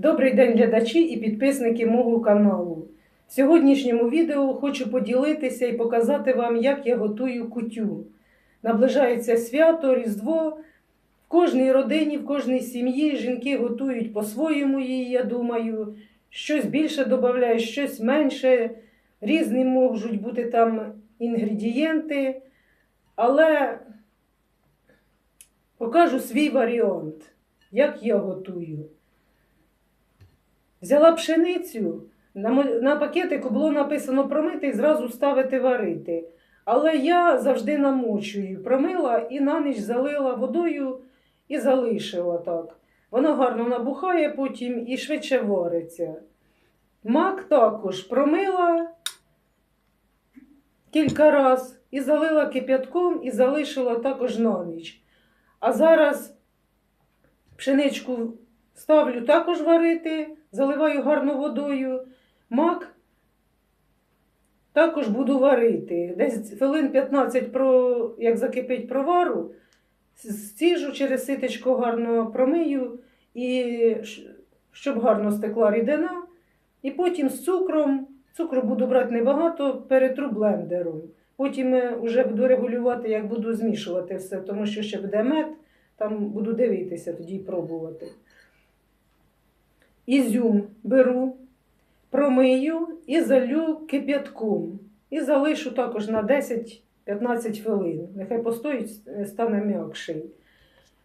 Добрий день, глядачі і підписники мого каналу. В сьогоднішньому відео хочу поділитися і показати вам, як я готую кутю. Наближається свято, Різдво. В кожній родині, в кожній сім'ї жінки готують по-своєму її, я думаю. Щось більше додають, щось менше. Різні можуть бути там інгредієнти. Але покажу свій варіант, як я готую. Взяла пшеницю, на, на пакетику було написано промити і зразу ставити варити. Але я завжди намочую, промила і на ніч залила водою і залишила так. Воно гарно набухає потім і швидше вариться. Мак також промила кілька разів і залила кип'ятком і залишила також на ніч. А зараз пшеничку ставлю також варити, заливаю гарно водою. Мак також буду варити. Десь хвилин 15, про, як закипить провару, стіжу через ситечко гарно промию, і щоб гарно стекла рідина. І потім з цукром, цукру буду брати небагато, перетру блендером. Потім е, вже буду регулювати, як буду змішувати все, тому що ще буде мед, там буду дивитися, тоді й пробувати. Ізюм беру, промию і залю кип'ятком. І залишу також на 10-15 хвилин. Нехай постоїть, е, стане м'якший.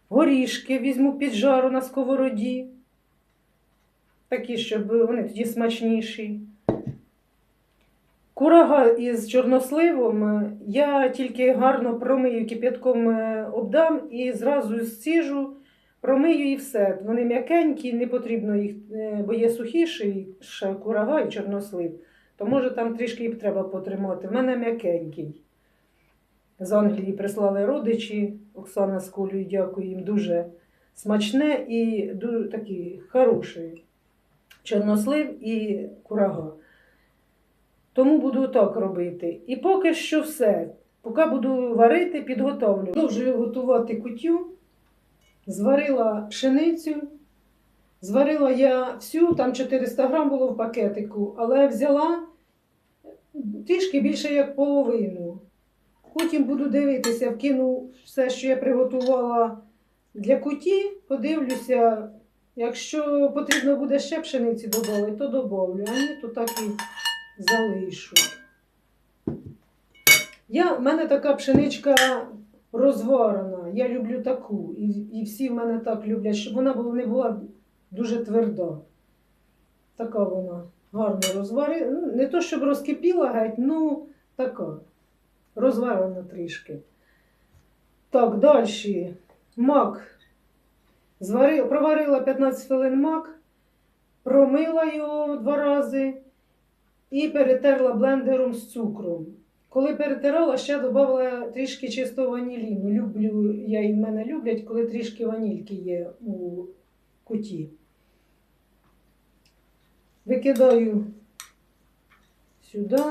Горішки візьму під жару на сковороді. Такі, щоб вони тоді смачніші. Курага із чорносливом е, я тільки гарно промию кип'ятком е, обдам і зразу зціжу, промию і все. Вони м'якенькі, не потрібно їх, е, бо є сухіший ще курага і чорнослив. То може там трішки їх треба потримати. В мене м'якенький. З Англії прислали родичі Оксана з Колею, дякую їм. Дуже смачне і дуже такий хороший чорнослив і курага. Тому буду так робити. І поки що все. Поки буду варити, підготовлю. Продовжую готувати кутю. Зварила пшеницю. Зварила я всю, там 400 грам було в пакетику, але взяла трішки більше як половину. Потім буду дивитися, вкину все, що я приготувала для куті, подивлюся, якщо потрібно буде ще пшениці додати, то додавлю, а ні, то так і залишу. Я, в мене така пшеничка розварена. Я люблю таку. І, і всі в мене так люблять, щоб вона була, не була дуже тверда. Така вона гарно розварена. Ну, не то, щоб розкипіла геть, ну така. Розварена трішки. Так, далі. Мак. Звари, проварила 15 хвилин мак, промила його два рази і перетерла блендером з цукром. Коли перетирала, ще додала трішки чистого ваніліну. Люблю, я і в мене люблять, коли трішки ванільки є у куті. Викидаю сюди,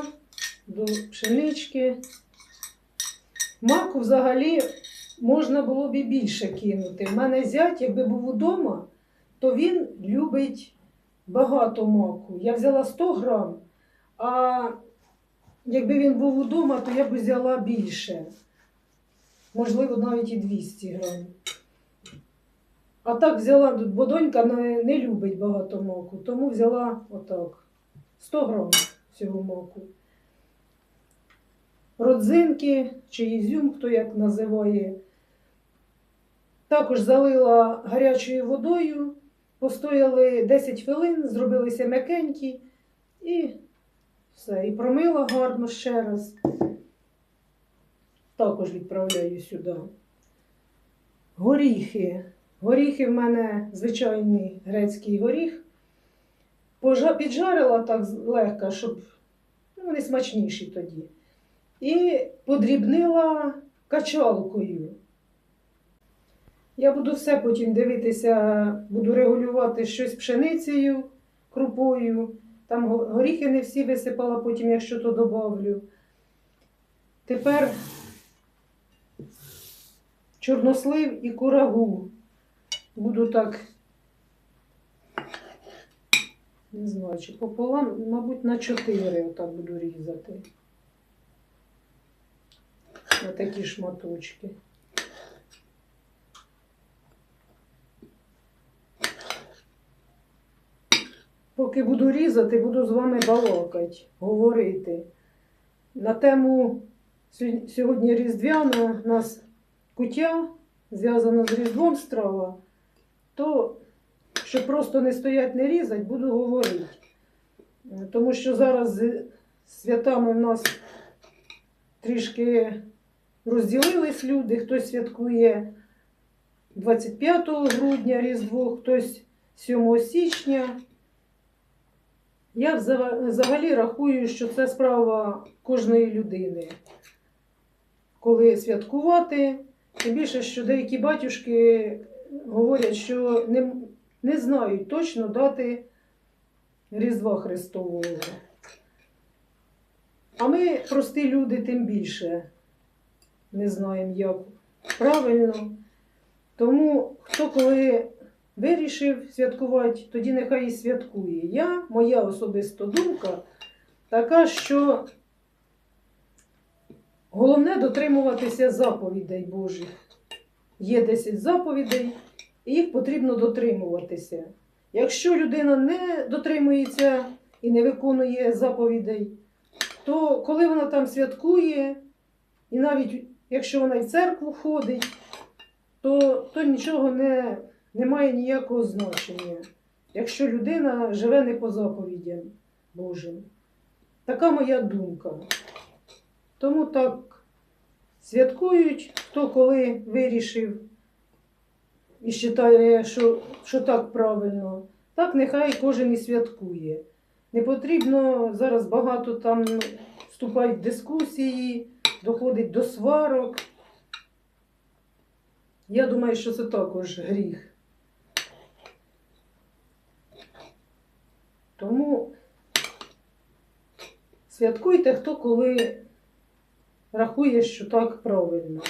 до пшенички. Маку взагалі можна було б і більше кинути. У мене зять, якби був удома, то він любить багато маку. Я взяла 100 грам, а якби він був удома, то я б взяла більше. Можливо, навіть і 200 грам. А так взяла, бо донька не, не любить багато маку, тому взяла отак. 100 грам всього маку. Родзинки чи ізюм, хто як називає. Також залила гарячою водою, постояли 10 хвилин, зробилися м'якенькі і все. І промила гарно ще раз. Також відправляю сюди. Горіхи. Горіхи в мене звичайний грецький горіх. Піджарила так легко, щоб ну, вони смачніші тоді. І подрібнила качалкою. Я буду все потім дивитися, буду регулювати щось пшеницею, крупою. Там горіхи не всі висипала, потім, якщо то добавлю. Тепер чорнослив і курагу. Буду так Не знаю, чи пополам, мабуть, на 4 отак буду різати. На такі шматочки. Поки буду різати, буду з вами балакати, говорити. На тему сьогодні Різдвяна, у нас куття зв'язана з Різдвом страва, то щоб просто не стоять, не різати, буду говорити. Тому що зараз з святами в нас трішки розділились люди, хтось святкує 25 грудня Різдво, хтось 7 січня. Я взагалі рахую, що це справа кожної людини. Коли святкувати, тим більше, що деякі батюшки говорять, що не, не знають точно дати Різдва Христового. А ми, прості люди, тим більше не знаємо, як правильно. Тому хто коли вирішив святкувати, тоді нехай і святкує. Я, моя особиста думка, така, що головне дотримуватися заповідей Божих. Є 10 заповідей, і їх потрібно дотримуватися. Якщо людина не дотримується і не виконує заповідей, то коли вона там святкує, і навіть якщо вона в церкву ходить, то, то нічого не, не має ніякого значення, якщо людина живе не по заповідям Божим. Така моя думка. Тому так святкують, хто коли вирішив і вважає, що, що так правильно, так нехай кожен і святкує. Не потрібно зараз багато там вступають в дискусії, доходить до сварок. Я думаю, що це також гріх. Тому святкуйте хто коли рахує, що так правильно.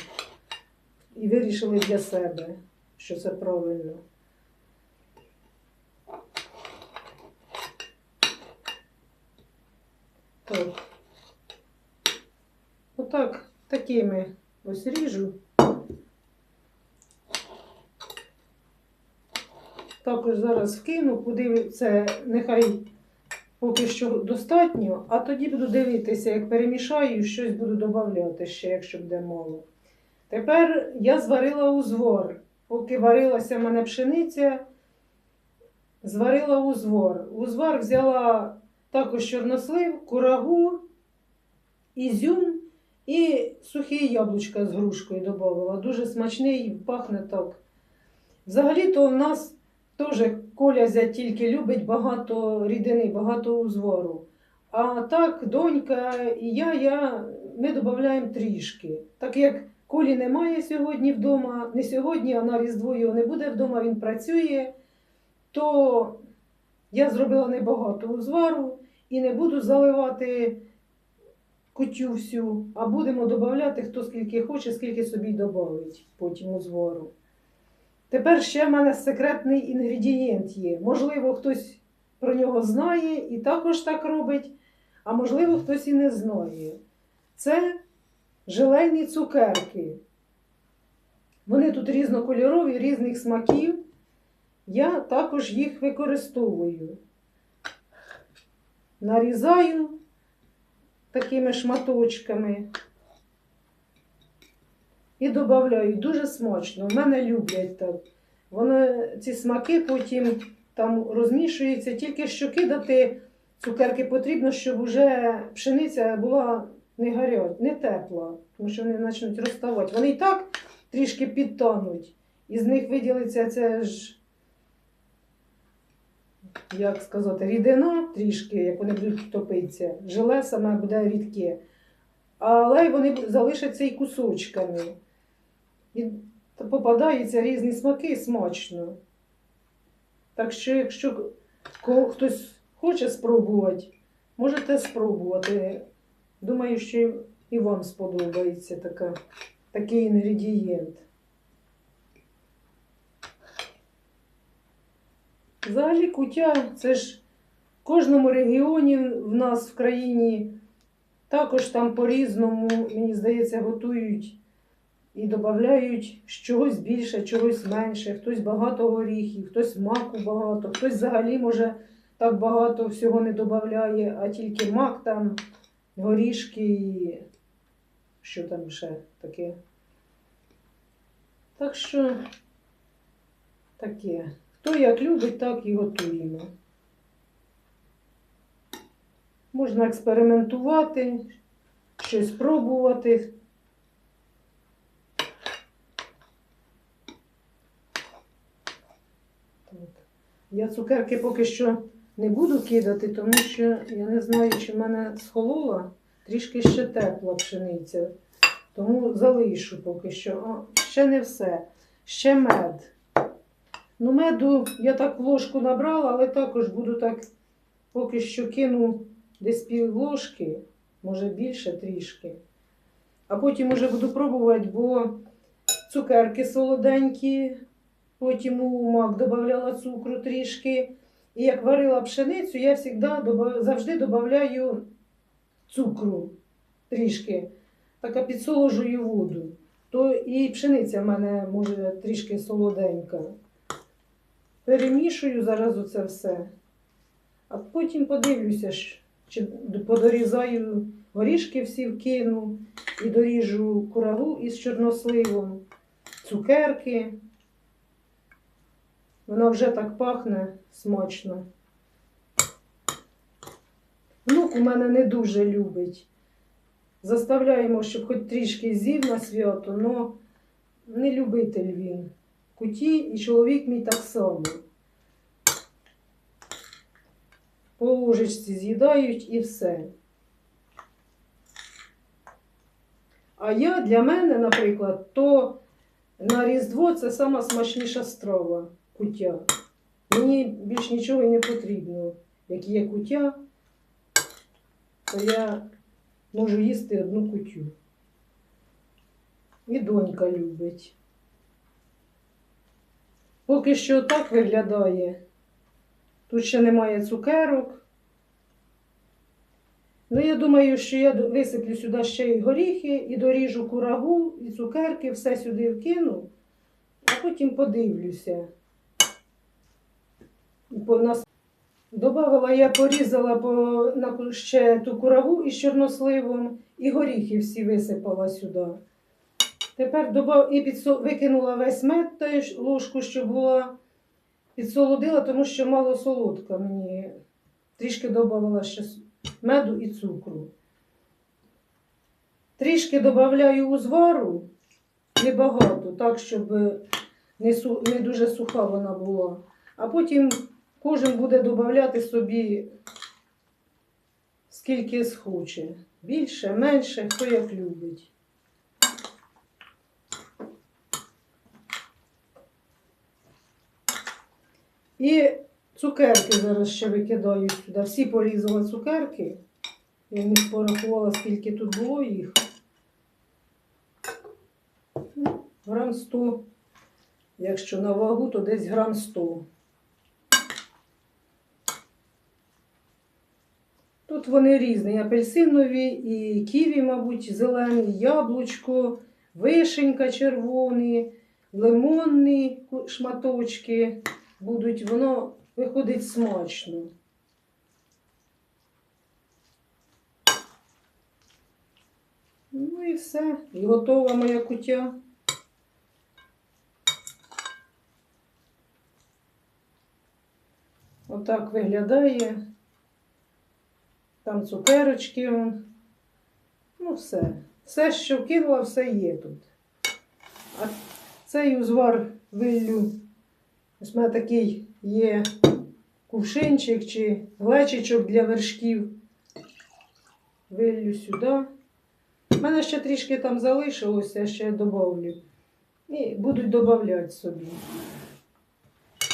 І вирішили для себе, що це правильно. Так. Отак, такими ось ріжу. Також зараз вкину, подивлюся, нехай поки що достатньо, а тоді буду дивитися, як перемішаю, щось буду додавати ще, якщо буде мало. Тепер я зварила узвар. Поки варилася в мене пшениця, зварила узвар. Узвар взяла також чорнослив, курагу, ізюм і сухі яблучка з грушкою додавала. Дуже смачний, і пахне так. Взагалі-то в нас теж Коля тільки любить багато рідини, багато узвару. А так, донька і я, я ми додаємо трішки. Так як Колі немає сьогодні вдома, не сьогодні, а на Різдво його не буде вдома, він працює, то я зробила небагато узвару і не буду заливати кутю всю, а будемо додавати хто скільки хоче, скільки собі додавить потім узвару. Тепер ще в мене секретний інгредієнт є. Можливо, хтось про нього знає і також так робить, а можливо, хтось і не знає. Це желейні цукерки. Вони тут різнокольорові, різних смаків. Я також їх використовую. Нарізаю такими шматочками і додаю. Дуже смачно. В мене люблять так. Воно, ці смаки потім там розмішуються. Тільки що кидати цукерки потрібно, щоб вже пшениця була не гарять, не тепла, тому що вони почнуть розставати. Вони і так трішки підтануть. Із них виділиться це ж, як сказати, рідина трішки, як вони будуть топитися. Желе саме буде рідке. Але вони залишаться і кусочками. І попадаються різні смаки смачно. Так що, якщо хтось хоче спробувати, можете спробувати. Думаю, що і вам сподобається така, такий інгредієнт. Взагалі куття це ж в кожному регіоні в нас в країні також там по-різному, мені здається, готують і додають чогось більше, чогось менше. Хтось багато горіхів, хтось маку багато, хтось взагалі може так багато всього не додає, а тільки мак там, горішки і що там ще таке. Так що таке. Хто як любить, так і готуємо. Можна експериментувати, щось пробувати. Так. Я цукерки поки що не буду кидати, тому що я не знаю, чи в мене схолола трішки ще тепла пшениця. Тому залишу поки що. А, ще не все. Ще мед. Ну, меду я так в ложку набрала, але також буду так поки що кину десь пів ложки, може більше трішки. А потім уже буду пробувати, бо цукерки солоденькі, потім у мак додавала цукру трішки. І як варила пшеницю, я завжди, додаю цукру трішки. Так а підсоложую воду. То і пшениця в мене може трішки солоденька. Перемішую зараз оце все. А потім подивлюся, чи подорізаю горішки всі вкину і доріжу курагу із чорносливом, цукерки. Вона вже так пахне смачно. Внук у мене не дуже любить. Заставляємо, щоб хоч трішки з'їв на свято, але не любитель він. Куті і чоловік мій так само. По ложечці з'їдають і все. А я для мене, наприклад, то на Різдво це сама смачніша страва куття. Мені більш нічого і не потрібно. Як є куття, то я можу їсти одну кутю. І донька любить. Поки що так виглядає. Тут ще немає цукерок. Ну, я думаю, що я висиплю сюди ще й горіхи, і доріжу курагу, і цукерки, все сюди вкину, а потім подивлюся. По нас... Добавила, я порізала по... на... ще ту курагу із чорносливом, і горіхи всі висипала сюди. Тепер добав... і підсо... викинула весь мед, теж ложку, що була, підсолодила, тому що мало солодка мені. Трішки додавала ще меду і цукру. Трішки додаю узвару, небагато, так, щоб не, не дуже суха вона була. А потім кожен буде додати собі скільки схоче. Більше, менше, хто як любить. І цукерки зараз ще викидаю сюди. Всі порізала цукерки. Я не порахувала, скільки тут було їх. Грам 100. Якщо на вагу, то десь грам 100. Вони різні, апельсинові і ківі, мабуть, зелені, яблучко, вишенька червоний, лимонні шматочки будуть, воно виходить смачно. Ну і все. І готова моя кутя. Отак виглядає. Там цукерочки. Ну, все. Все, що кинула, все є тут. А цей узвар виллю. Ось у мене такий є кувшинчик чи глечичок для вершків. Виллю сюди. У мене ще трішки там залишилося, я ще добавлю. І будуть додавати собі.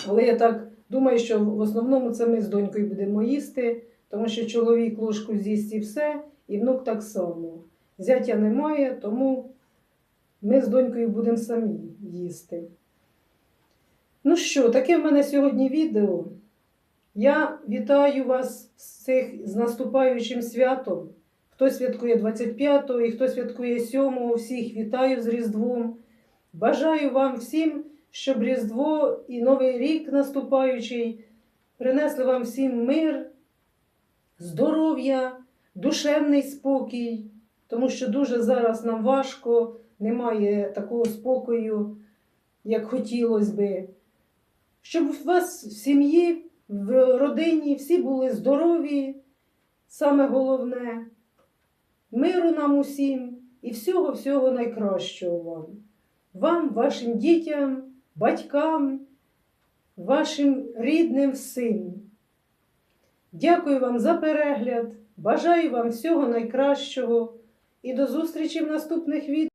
Але я так думаю, що в основному це ми з донькою будемо їсти, тому що чоловік ложку з'їсть і все, і внук так само. Зятя немає, тому ми з донькою будемо самі їсти. Ну що, таке в мене сьогодні відео. Я вітаю вас з цих з наступаючим святом. Хто святкує 25-го і хто святкує 7-го, всіх вітаю з Різдвом. Бажаю вам всім, щоб Різдво і Новий рік наступаючий принесли вам всім мир, здоров'я, душевний спокій, тому що дуже зараз нам важко, немає такого спокою, як хотілося би. Щоб у вас в сім'ї, в родині всі були здорові, саме головне, миру нам усім і всього-всього найкращого вам. Вам, вашим дітям, батькам, вашим рідним всім. Дякую вам за перегляд. Бажаю вам всього найкращого і до зустрічі в наступних відео.